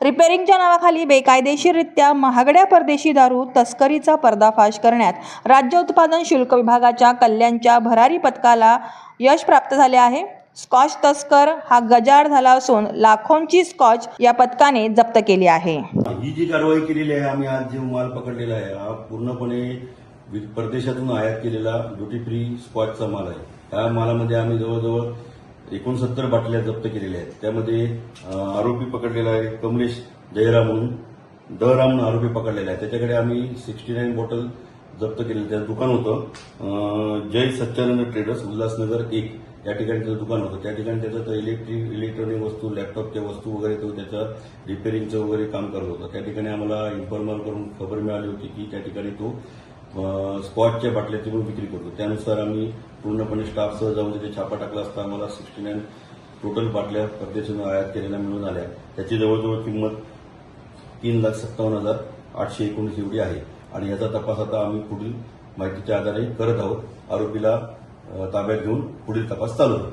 रिपेरिंगच्या नावाखाली बेकायदेशीररित्या महागड्या परदेशी दारू तस्करीचा पर्दाफाश करण्यात राज्य उत्पादन शुल्क विभागाच्या कल्याणच्या भरारी पथकाला यश प्राप्त झाले आहे. स्कॉच तस्कर हा गजाड झाला असून लाखोंची स्कॉच या पथकाने जप्त केली आहे. ही जी कारवाई केलेली आहे आम्ही आज जो माल पकडलेला आहे हा पूर्णपणे परदेशातून आयात केलेला ड्युटी फ्री स्कॉचचा माल आहे. या मालामध्ये आम्ही जवळजवळ एकोणसत्तर बाटल्या जप्त केलेल्या आहेत. त्यामध्ये आरोपी पकडलेला आहे कमलेश जयराम म्हणून. दहराम म्हणून आरोपी पकडलेला आहे. त्याच्याकडे आम्ही सिक्स्टी नाईन बॉटल जप्त केलेलं त्याचं दुकान होतं जय सच्चानंद ट्रेडर्स उल्हासनगर एक. या ठिकाणी त्याचं दुकान होतं. त्या ठिकाणी त्याचं तर इलेक्ट्रिक इलेक्ट्रॉनिक वस्तू लॅपटॉपच्या वस्तू वगैरे तो त्याचं रिपेरिंगचं वगैरे काम करत होता. त्या ठिकाणी आम्हाला इन्फॉर्मल करून खबर मिळाली होती की त्या ठिकाणी तो स्कॉचच्या बाटल्या तिथून विक्री करतो. त्यानुसार आम्ही पूर्णपणे स्टाफसह जाऊन तिथे छापा टाकला असता आम्हाला सिक्स्टी नाईन टोटल बाटल्या परदेशातून आयात केलेल्या मिळून आल्या. त्याची जवळजवळ किंमत तीन लाख सत्तावन्न हजार आठशे एकोणीस एवढी आहे. आणि याचा तपास आता आम्ही पुढील माहितीच्या आधारे करत आहोत. आरोपीला ताब्यात घेऊन पुढील तपास चालू आहे.